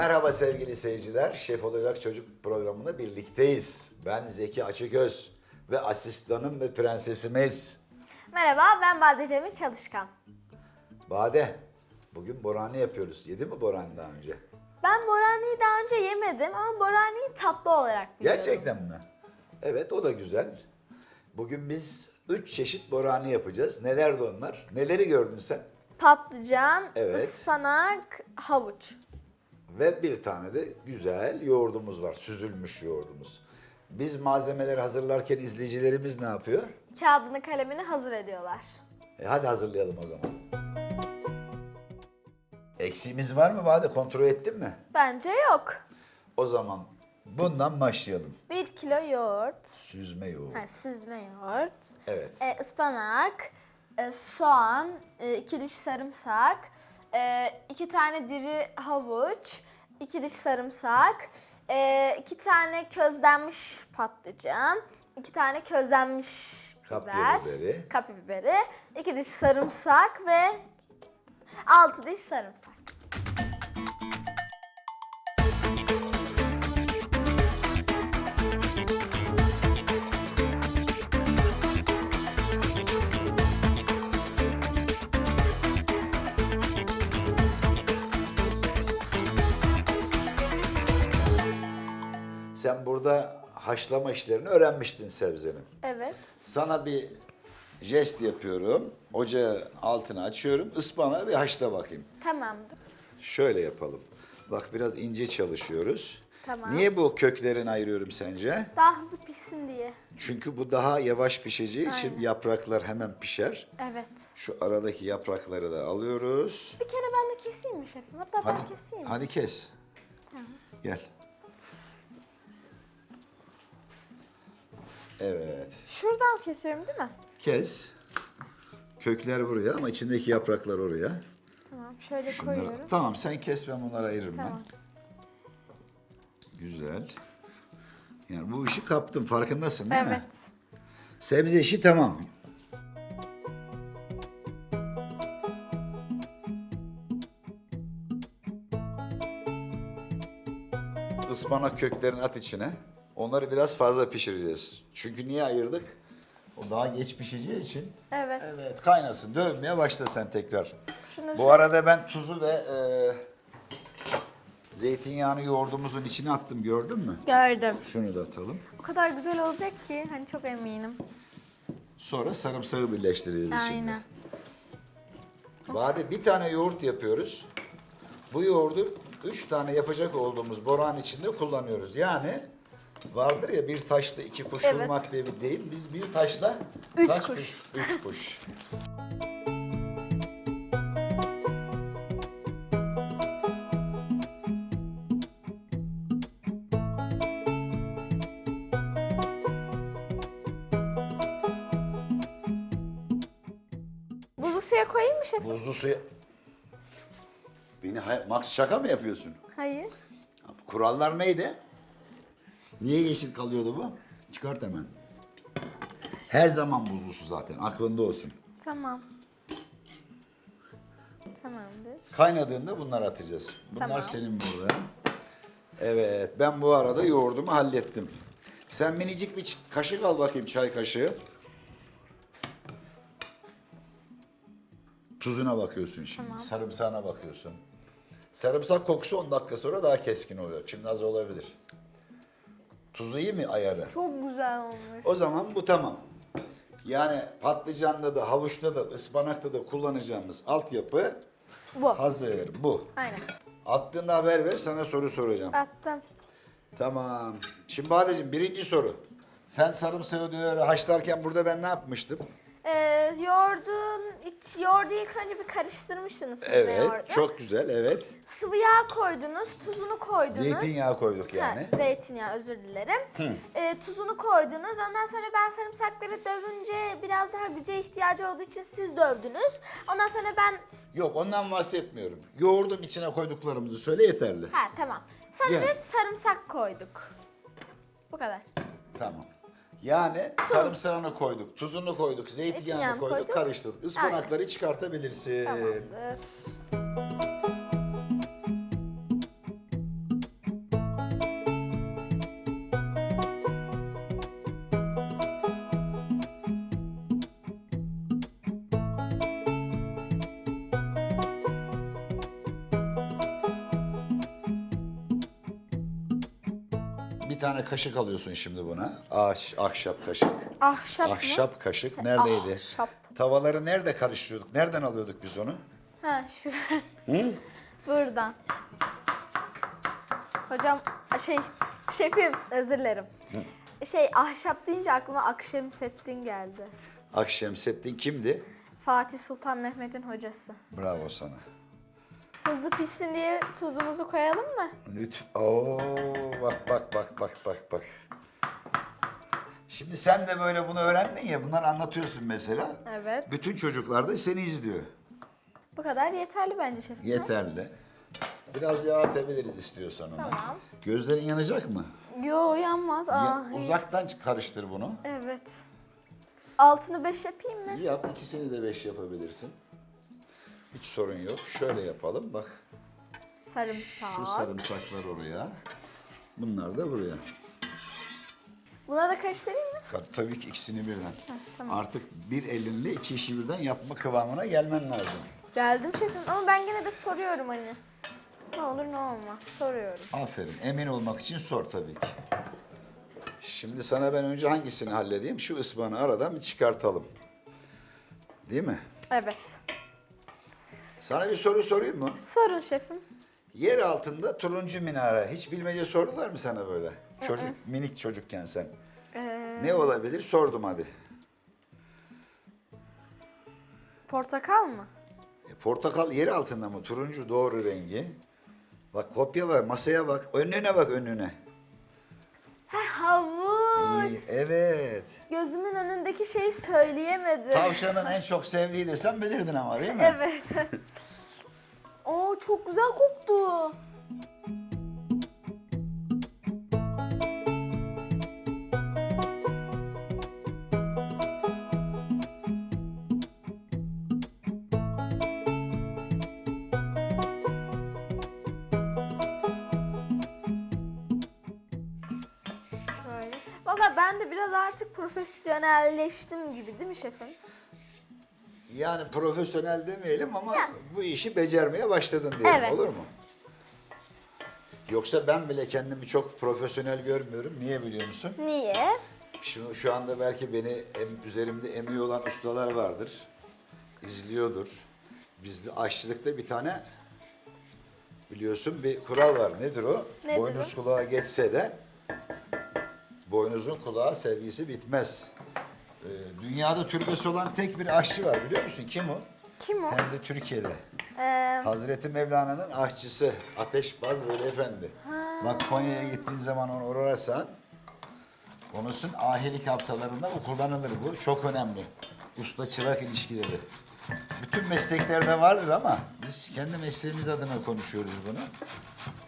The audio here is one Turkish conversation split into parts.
Merhaba sevgili seyirciler. Şef Olacak Çocuk programında birlikteyiz. Ben Zeki Açıköz ve asistanım ve prensesimiz Merhaba ben Bade Cemil Çalışkan. Bade. Bugün borani yapıyoruz. Yedi mi borani daha önce? Ben boraniyi daha önce yemedim ama boraniyi tatlı olarak biliyorum. Gerçekten mi? Evet o da güzel. Bugün biz üç çeşit borani yapacağız. Nelerdi onlar? Neleri gördün sen? Patlıcan, Evet. ıspanak, havuç. Ve bir tane de güzel yoğurdumuz var. Süzülmüş yoğurdumuz. Biz malzemeleri hazırlarken izleyicilerimiz ne yapıyor? Kağıdını kalemini hazır ediyorlar. E hadi hazırlayalım o zaman. Eksiğimiz var mı Bade? Kontrol ettin mi? Bence yok. O zaman bundan başlayalım. 1 kilo yoğurt, Süzme yoğurt. ha, süzme yoğurt, Evet. e, ıspanak, e, soğan, 2 diş sarımsak, 2 tane diri havuç, 2 diş sarımsak, 2 tane közlenmiş patlıcan, 2 tane közlenmiş Kapya biber, biberi. kapya biberi, 2 diş sarımsak ve 6 diş sarımsak. Burada haşlama işlerini öğrenmiştin sebzenin. Evet. Sana bir jest yapıyorum. Ocağın altını açıyorum. Ispanağı bir haşla bakayım. Tamamdır. Şöyle yapalım. Bak biraz ince çalışıyoruz. Tamam. Niye bu köklerini ayırıyorum sence? Daha hızlı pişsin diye. Çünkü bu daha yavaş pişeceği için Aynen. yapraklar hemen pişer. Evet. Şu aradaki yaprakları da alıyoruz. Bir kere ben de keseyim mi şefim? Hatta ben keseyim. hadi kes. Gel. Evet. Şuradan kesiyorum değil mi? Kes. Kökler buraya ama içindeki yapraklar oraya. Tamam şöyle Şunları- koyuyorum. Tamam sen kes ben bunları ayırırım Tamam. ben. Güzel. Yani bu işi kaptım farkındasın değil mi? Evet. Sebze işi tamam. Ispanak köklerini at içine. Onları biraz fazla pişireceğiz. Çünkü niye ayırdık? O daha geç pişeceği için. Evet. Evet kaynasın. Dövmeye başla sen tekrar. Şunu Bu şöyle- arada ben tuzu ve e, zeytinyağını yoğurdumuzun içine attım gördün mü? Gördüm. Şunu da atalım. O kadar güzel olacak ki hani çok eminim. Sonra sarımsağı birleştireceğiz şimdi. Aynen. Bade bir tane yoğurt yapıyoruz. Bu yoğurdu üç tane yapacak olduğumuz boran içinde kullanıyoruz. Yani vardır ya bir taşla iki kuş Evet. vurmak diye bir deyim. Biz bir taşla Üç kaç kuş. Üç kuş. Buzlu suya koyayım mı şefim? Buzlu suya... Beni hay- Max şaka mı yapıyorsun? Hayır. Kurallar neydi? Niye yeşil kalıyordu bu? Çıkart hemen. Her zaman buzlu su zaten aklında olsun. Tamam. Tamamdır. Kaynadığında bunları atacağız. Bunlar Tamam. senin burada. Evet ben bu arada yoğurdumu hallettim. Sen minicik bir ç- kaşık al bakayım çay kaşığı. Tuzuna bakıyorsun şimdi. Sarımsağına bakıyorsun. Sarımsak kokusu 10 dakika sonra daha keskin oluyor. Şimdi az olabilir. Tuzu iyi mi ayarı? Çok güzel olmuş. O zaman bu tamam. Yani patlıcanda da, havuçta da, ıspanakta da kullanacağımız altyapı Bu. hazır. Bu. Aynen. Attığında haber ver sana soru soracağım. Attım. Tamam. Şimdi Badeciğim birinci soru. Sen sarımsağı diyor haşlarken burada ben ne yapmıştım? Ee, yoğurdun iç, yoğurdu ilk önce bir karıştırmıştınız süzme Evet. yoğurdu. Çok güzel evet. Sıvı yağ koydunuz, tuzunu koydunuz. Zeytinyağı koyduk yani. Ha, zeytinyağı özür dilerim. Ee, tuzunu koydunuz. Ondan sonra ben sarımsakları dövünce biraz daha güce ihtiyacı olduğu için siz dövdünüz. Ondan sonra ben... Yok ondan bahsetmiyorum. Yoğurdun içine koyduklarımızı söyle yeterli. Ha tamam. Sonra Yani. da sarımsak koyduk. Bu kadar. Tamam. Yani sarımsağını koyduk, tuzunu koyduk, zeytinyağını Zeytinyağını koyduk, koyduk. karıştırdık. Ispanakları çıkartabilirsin. Tamamdır. Kaşık alıyorsun şimdi buna. Ağaç, ahşap kaşık. Ahşap mı? Ahşap kaşık neredeydi? ahşap. Tavaları nerede karıştırıyorduk? Nereden alıyorduk biz onu? Ha şu. Buradan. Hocam şey şefim özür dilerim. Şey ahşap deyince aklıma Akşemseddin geldi. Akşemseddin kimdi? Fatih Sultan Mehmet'in hocası. Bravo sana. Hızlı pişsin diye tuzumuzu koyalım mı? Lütfen. Oo, bak bak bak bak bak bak. Şimdi sen de böyle bunu öğrendin ya, bunları anlatıyorsun mesela. Evet. Bütün çocuklar da seni izliyor. Bu kadar yeterli bence şefim. Yeterli. Biraz yağ atabiliriz istiyorsan ona. Tamam. Gözlerin yanacak mı? Yo yanmaz. Ya, Aa, uzaktan karıştır bunu. evet. Altını beş yapayım mı? Yap, ikisini de beş yapabilirsin. Hiç sorun yok. Şöyle yapalım, bak. Sarımsak. Şu sarımsaklar oraya. Bunlar da buraya. Buna da karıştırayım mı? Ka- Tabii ki ikisini birden. tamam. Artık bir elinle iki işi birden yapma kıvamına gelmen lazım. Geldim şefim ama ben gene de soruyorum hani. Ne olur ne olmaz soruyorum. Aferin. Emin olmak için sor tabii ki. Şimdi sana ben önce hangisini halledeyim? Şu ıspanı aradan bir çıkartalım. Değil mi? Evet. Sana bir soru sorayım mı? Sorun şefim. Yer altında turuncu minare. Hiç bilmece sordular mı sana böyle? Çocuk, minik çocukken sen. Ee, Ne olabilir? Sordum hadi. portakal mı? E, portakal yer altında mı? Turuncu doğru rengi. Bak kopya var. Masaya bak. Önüne bak önüne. Havuç. İyi, evet. Gözümün önündeki şeyi söyleyemedim. Tavşanın en çok sevdiği desem bilirdin ama değil mi? Evet. Çok güzel koktu. Valla ben de biraz artık profesyonelleştim gibi değil mi şefim? Yani profesyonel demeyelim ama Ya. bu işi becermeye başladın diyelim Evet. olur mu? Yoksa ben bile kendimi çok profesyonel görmüyorum. Niye biliyor musun? Niye? Şu, şu anda belki beni em- üzerimde emeği olan ustalar vardır. İzliyordur. Bizde aşçılıkta bir tane biliyorsun bir kural var. Nedir o? Nedir Boynuz kulağa geçse de boynuzun kulağa sevgisi bitmez. Ee, dünyada türbesi olan tek bir aşçı var biliyor musun? Kim o? Kim o? Hem de Türkiye'de. Ee, Hazreti Mevlana'nın aşçısı Ateşbaz Veli Efendi. Bak Konya'ya gittiğin zaman onu uğrarsan Konusun ahilik haftalarında bu kullanılır bu. Çok önemli. Usta çırak ilişkileri. Bütün mesleklerde vardır ama biz kendi mesleğimiz adına konuşuyoruz bunu.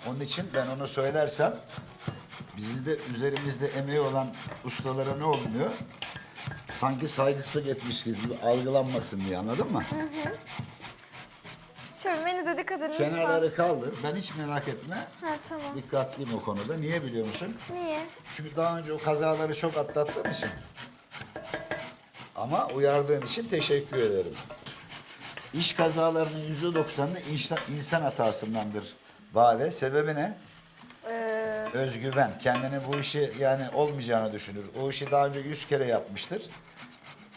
Onun için ben onu söylersem bizi de üzerimizde emeği olan ustalara ne olmuyor? Sanki saygısızlık etmişiz gibi algılanmasın diye anladın mı? şefim elinize dikkat edin lütfen. Kenarları kaldır. Ben hiç merak etme. Ha tamam. Dikkatliyim o konuda. Niye biliyor musun? Niye? Çünkü daha önce o kazaları çok atlattığım için. Ama uyardığın için teşekkür ederim. İş kazalarının yüzde doksanı insan, insan hatasındandır. Bade. Sebebi ne? Ee, Özgüven. Kendini bu işi yani olmayacağını düşünür. O işi daha önce yüz kere yapmıştır.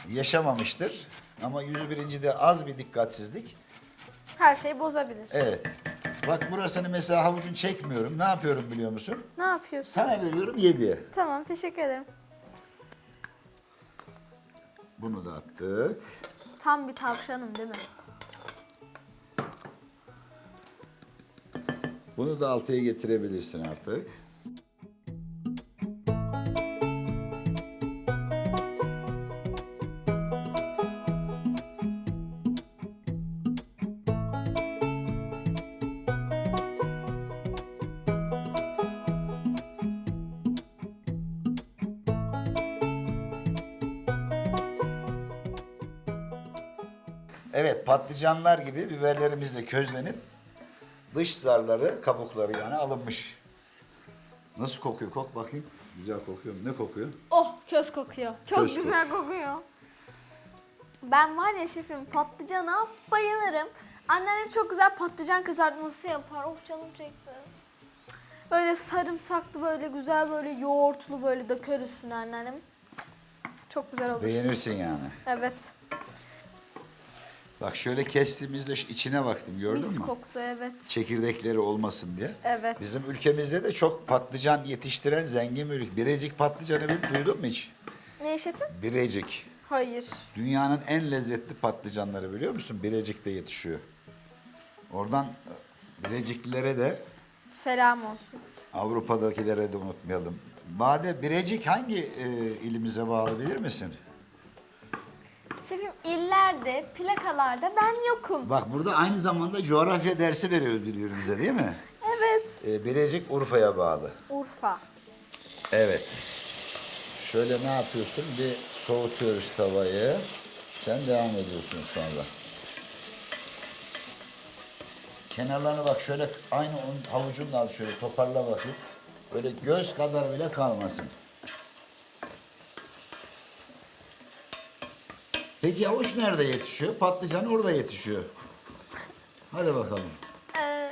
Yaşamamıştır. Ama yüz birinci de az bir dikkatsizlik. her şeyi bozabilir. Evet. Bak burasını mesela havucun çekmiyorum. Ne yapıyorum biliyor musun? Ne yapıyorsun? Sana veriyorum yediye. Tamam teşekkür ederim. Bunu da attık. Tam bir tavşanım değil mi? Bunu da altıya getirebilirsin artık. Evet patlıcanlar gibi biberlerimiz de közlenip dış zarları, kabukları yani alınmış. Nasıl kokuyor? Kok bakayım. Güzel kokuyor mu? Ne kokuyor? Oh köz kokuyor. Çok Köz güzel kokuyor. Ben var ya şefim patlıcana bayılırım. Annem hep çok güzel patlıcan kızartması yapar. Oh canım çekti. Böyle sarımsaklı böyle güzel böyle yoğurtlu böyle döker üstüne anneannem. Çok güzel olur. Beğenirsin yani. Evet. Bak şöyle kestiğimizde içine baktım gördün Mis mü? koktu evet. Çekirdekleri olmasın diye. Evet. Bizim ülkemizde de çok patlıcan yetiştiren zengin bir ülke. Birecik patlıcanı bil- duydun mu hiç? Ne şefim? Birecik. Hayır. Dünyanın en lezzetli patlıcanları biliyor musun? Birecik'te yetişiyor. Oradan e, Bireciklilere de Selam olsun. Avrupa'dakilere de unutmayalım. Bade Birecik hangi e, ilimize bağlı bilir misin? Şefim illerde, plakalarda ben yokum. Bak burada aynı zamanda coğrafya dersi veriyoruz birbirimize değil mi? Evet. E, Birecik Urfa'ya bağlı. Urfa. Evet. Şöyle ne yapıyorsun? Bir soğutuyoruz tavayı. Sen devam ediyorsun sonra. Kenarlarına bak şöyle aynı onun havucunla al şöyle toparla bakayım. Böyle göz kadar bile kalmasın. Peki havuç nerede yetişiyor? Patlıcan orada yetişiyor. Hadi bakalım. Ee,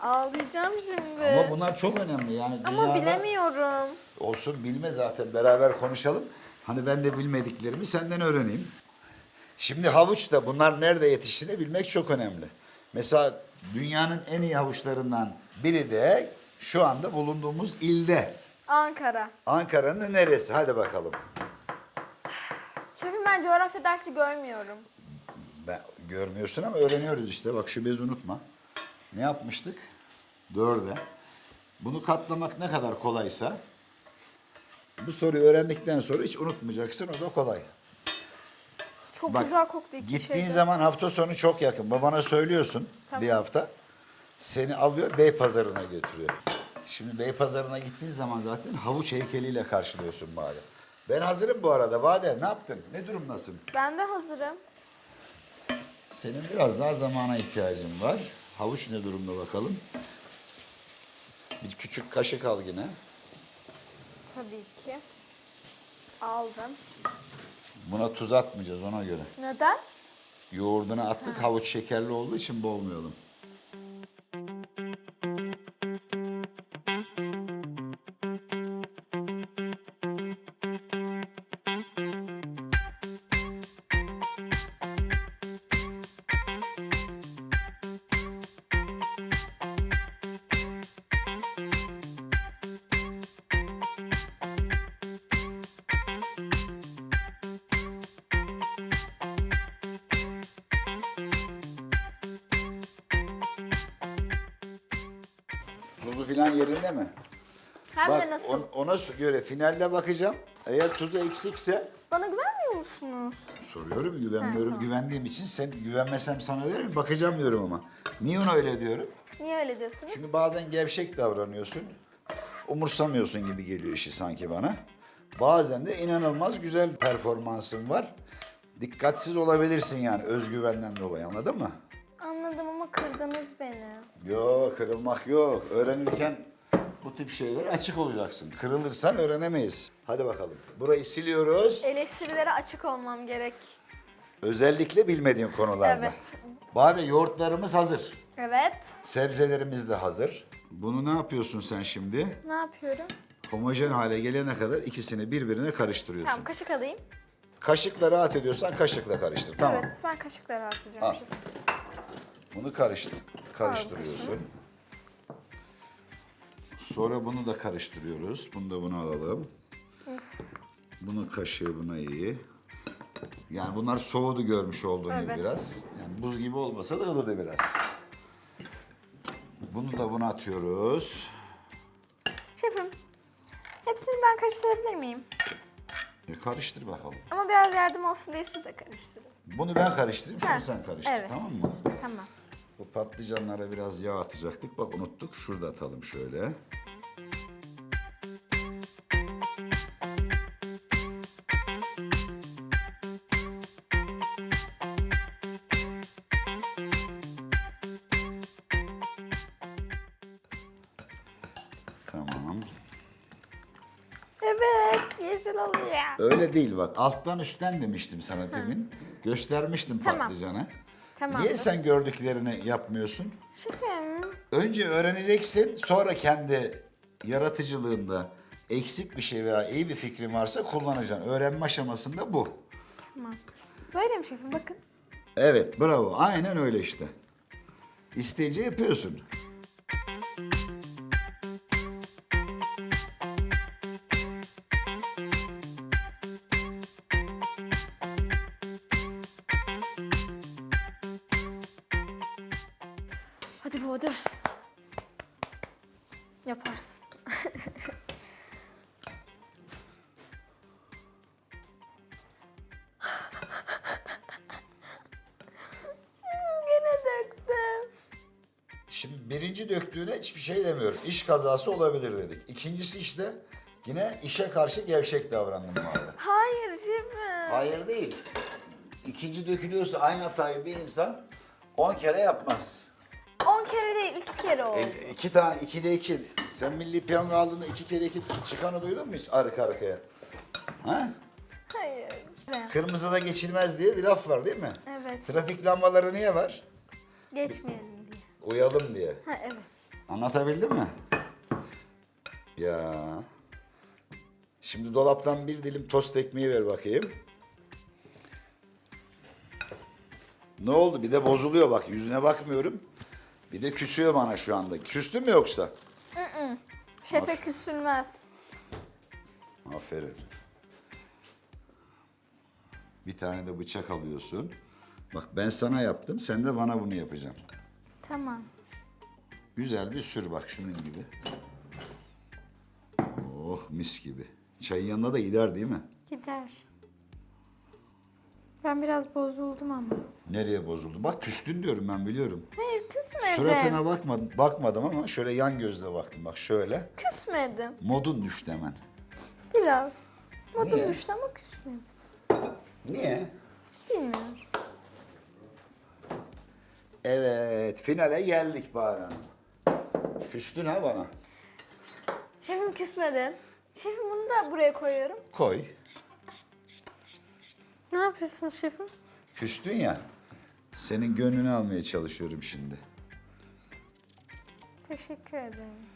ağlayacağım şimdi. Ama bunlar çok önemli yani. Ama dünyada- bilemiyorum. Olsun bilme zaten beraber konuşalım. Hani ben de bilmediklerimi senden öğreneyim. Şimdi havuç da bunlar nerede yetiştiğini bilmek çok önemli. Mesela dünyanın en iyi havuçlarından biri de şu anda bulunduğumuz ilde. Ankara. Ankara'nın neresi? Hadi bakalım. Şefim ben coğrafya dersi görmüyorum. Ben, görmüyorsun ama öğreniyoruz işte. Bak şu bezi unutma. Ne yapmıştık? Dörde. Bunu katlamak ne kadar kolaysa bu soruyu öğrendikten sonra hiç unutmayacaksın. O da kolay. Çok Bak, güzel koktu iki Gittiğin şeyde. zaman hafta sonu çok yakın. Babana söylüyorsun Tamam. bir hafta. Seni alıyor Beypazarı'na götürüyor. Şimdi Beypazarı'na gittiğin zaman zaten havuç heykeliyle karşılıyorsun Bade. Ben hazırım bu arada. Bade ne yaptın? Ne durumdasın? Ben de hazırım. Senin biraz daha zamana ihtiyacın var. Havuç ne durumda bakalım. Bir küçük kaşık al yine. Tabii ki. Aldım. Buna tuz atmayacağız ona göre. Neden? Yoğurduna attık. Havuç şekerli olduğu için boğmayalım. Yerinde mi? Hem Bak de nasıl? on- ona göre finalde bakacağım. Eğer tuzu eksikse Bana güvenmiyor musunuz? soruyorum güvenmiyorum. Güvendiğim için sen güvenmesem sana veririm. Bakacağım diyorum ama. Niye ona öyle diyorum? Niye öyle diyorsunuz? Çünkü bazen gevşek davranıyorsun. Umursamıyorsun gibi geliyor işi sanki bana. Bazen de inanılmaz güzel performansın var. Dikkatsiz olabilirsin yani özgüvenden dolayı anladın mı? Anladım ama kırdınız beni. Yok kırılmak yok. Öğrenirken bu tip şeylere açık olacaksın. Kırılırsan öğrenemeyiz. Hadi bakalım. Burayı siliyoruz. Eleştirilere açık olmam gerek. Özellikle bilmediğin konularda. Evet. Bade yoğurtlarımız hazır. Evet. Sebzelerimiz de hazır. Bunu ne yapıyorsun sen şimdi? Ne yapıyorum? Homojen hale gelene kadar ikisini birbirine karıştırıyorsun. Tamam kaşık alayım. Kaşıkla rahat ediyorsan kaşıkla karıştır. Tamam. Evet ben kaşıkla rahat edeceğim Al. Bunu karıştır, karıştırıyorsun. Sonra bunu da karıştırıyoruz. Bunu da bunu alalım. Bunun kaşığı buna iyi. Yani bunlar soğudu görmüş olduğun gibi Evet. biraz. Yani buz gibi olmasa da ılıdı biraz. Bunu da buna atıyoruz. Şefim hepsini ben karıştırabilir miyim? E karıştır bakalım. Ama biraz yardım olsun diye siz de karıştırın. Bunu ben karıştırayım, şunu Ha, sen karıştır. evet. Tamam mı? Tamam. Bu patlıcanlara biraz yağ atacaktık. Bak unuttuk. Şurada atalım şöyle. Tamam. Evet yeşil oluyor. Öyle değil bak. Alttan üstten demiştim sana demin. Göstermiştim Tamam. patlıcanı. Tamamdır. Niye sen gördüklerini yapmıyorsun? Şefim. Önce öğreneceksin, sonra kendi yaratıcılığında eksik bir şey veya iyi bir fikrin varsa kullanacaksın. Öğrenme aşamasında bu. Tamam. Böyle mi şefim? Bakın. Evet, bravo. Aynen öyle işte. İsteyince yapıyorsun. Hadi bu hadi. Yaparsın. Şimdi birinci döktüğüne hiçbir şey demiyorum. İş kazası olabilir dedik. İkincisi işte yine işe karşı gevşek davrandım abi. Hayır şefim. Hayır değil. İkinci dökülüyorsa aynı hatayı bir insan 10 kere yapmaz. Kere oldu. E, iki tane, ikide iki. Sen milli piyango aldığında iki kere iki çıkanı duydun mu hiç arka arkaya? Ha? Hayır. Kırmızıda geçilmez diye bir laf var değil mi? Evet. Trafik lambaları niye var? Geçmeyelim diye. Uyalım diye. Ha evet. Anlatabildim mi? Ya. Şimdi dolaptan bir dilim tost ekmeği ver bakayım. Ne oldu? Bir de bozuluyor bak. Yüzüne bakmıyorum. Bir de küsüyor bana şu anda. Küstün mü yoksa? Şefe küsülmez. Aferin. Bir tane de bıçak alıyorsun. Bak ben sana yaptım, sen de bana bunu yapacaksın. Tamam. Güzel bir sür bak şunun gibi. Oh mis gibi. Çayın yanına da gider değil mi? Gider. Ben biraz bozuldum ama. Nereye bozuldu? Bak küstün diyorum ben biliyorum. Hayır küsmedim. Suratına bakmadım, bakmadım ama şöyle yan gözle baktım bak şöyle. Küsmedim. Modun düştü hemen. Biraz. Modum Niye? düştü ama küsmedim. Niye? Bilmiyorum. Evet finale geldik Bahar Hanım. Küstün ha bana. Şefim küsmedim. Şefim bunu da buraya koyuyorum. Koy. Ne yapıyorsun şefim? Küstün ya. Senin gönlünü almaya çalışıyorum şimdi. Teşekkür ederim.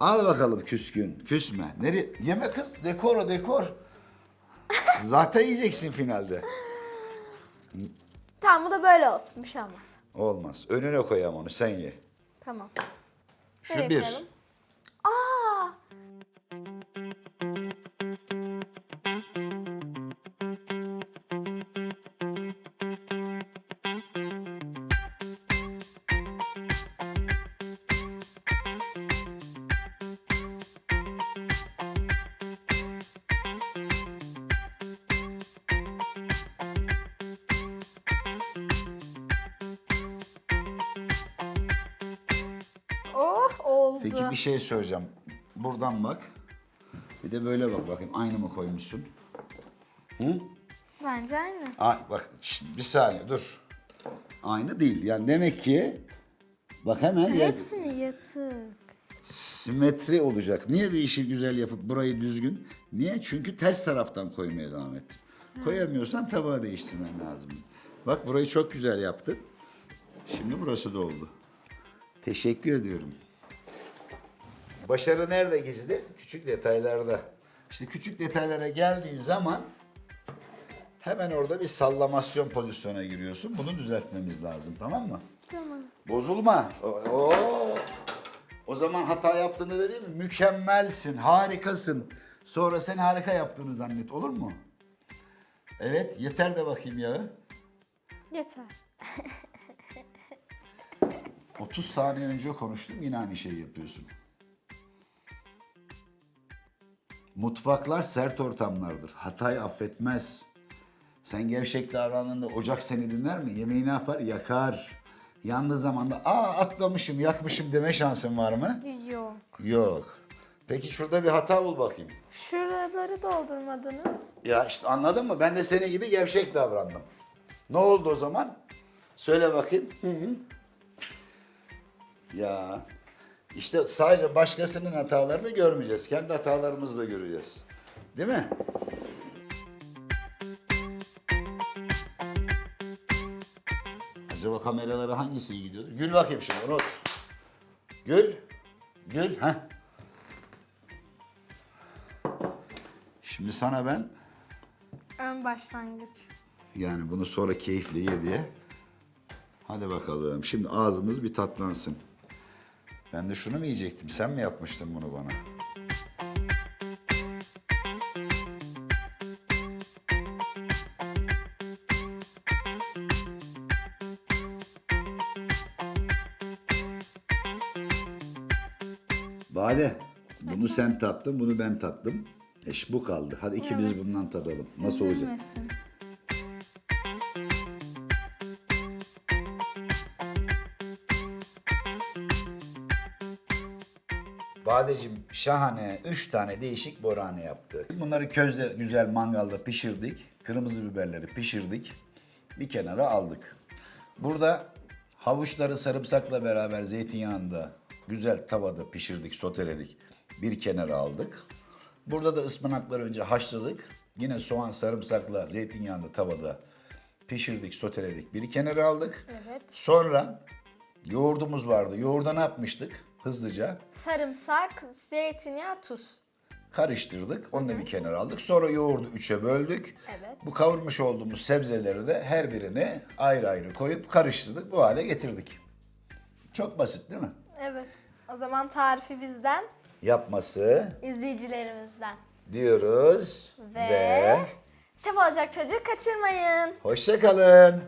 Al bakalım küskün. Küsme. Nereye? Yeme kız. Dekor o dekor. Zaten yiyeceksin finalde. Tamam bu da böyle olsun bir şey olmaz. Olmaz. Önüne koyayım onu sen ye. Tamam. Şu Nereye bir. koyalım? Aa! Şey söyleyeceğim. Buradan bak. Bir de böyle bak bakayım. Aynı mı koymuşsun? Hı? Bence aynı. Ay, bak şşt, bir saniye dur. Aynı değil. Yani demek ki bak hemen ya- Hepsini yatık. simetri olacak. Niye bir işi güzel yapıp burayı düzgün? Niye? Çünkü ters taraftan koymaya devam et. Koyamıyorsan tabağı değiştirmen lazım. Bak burayı çok güzel yaptın. Şimdi burası da oldu. Teşekkür ediyorum. Başarı nerede gizli? Küçük detaylarda. İşte küçük detaylara geldiğin zaman hemen orada bir sallamasyon pozisyona giriyorsun. Bunu düzeltmemiz lazım tamam mı? Tamam. Bozulma. Oo. O zaman hata yaptığını da değil mi? Mükemmelsin, harikasın. Sonra sen harika yaptığını zannet olur mu? Evet, yeter de bakayım yağı. Yeter. 30 saniye önce konuştum yine aynı şeyi yapıyorsun. Mutfaklar sert ortamlardır. Hatayı affetmez. Sen gevşek davrandığında ocak seni dinler mi? Yemeği ne yapar? Yakar. Yandığı zaman da aa atlamışım, yakmışım deme şansın var mı? Yok. Yok. Peki şurada bir hata bul bakayım. Şuraları doldurmadınız. Ya işte anladın mı? Ben de senin gibi gevşek davrandım. Ne oldu o zaman? Söyle bakayım. Hı hı. Ya işte sadece başkasının hatalarını görmeyeceğiz. Kendi hatalarımızı da göreceğiz. Değil mi? Acaba kameralara hangisi iyi gidiyor? Gül bakayım şimdi unut. Gül. Gül. ha. Şimdi sana ben Ön başlangıç. yani bunu sonra keyifle ye diye. Hadi bakalım. Şimdi ağzımız bir tatlansın. Ben de şunu mu yiyecektim? Sen mi yapmıştın bunu bana? Bade, bunu sen tattın, bunu ben tattım. Eş bu kaldı. Hadi ikimiz bundan tadalım. Nasıl olacak? Üzülmesin. Badeciğim şahane üç tane değişik borane yaptık. Bunları közde güzel mangalda pişirdik. Kırmızı biberleri pişirdik. Bir kenara aldık. Burada havuçları sarımsakla beraber zeytinyağında güzel tavada pişirdik, soteledik. Bir kenara aldık. Burada da ıspanakları önce haşladık. Yine soğan sarımsakla zeytinyağında tavada pişirdik, soteledik. Bir kenara aldık. Evet. Sonra yoğurdumuz vardı. Yoğurda ne yapmıştık? Hızlıca Sarımsak, zeytinyağı, tuz. karıştırdık. Onu da bir kenara aldık. Sonra yoğurdu üçe böldük. Evet. Bu kavurmuş olduğumuz sebzeleri de her birini ayrı ayrı koyup karıştırdık. Bu hale getirdik. Çok basit değil mi? Evet. O zaman tarifi bizden, Yapması izleyicilerimizden. diyoruz. Ve, Ve şef olacak çocuğu kaçırmayın. hoşça kalın.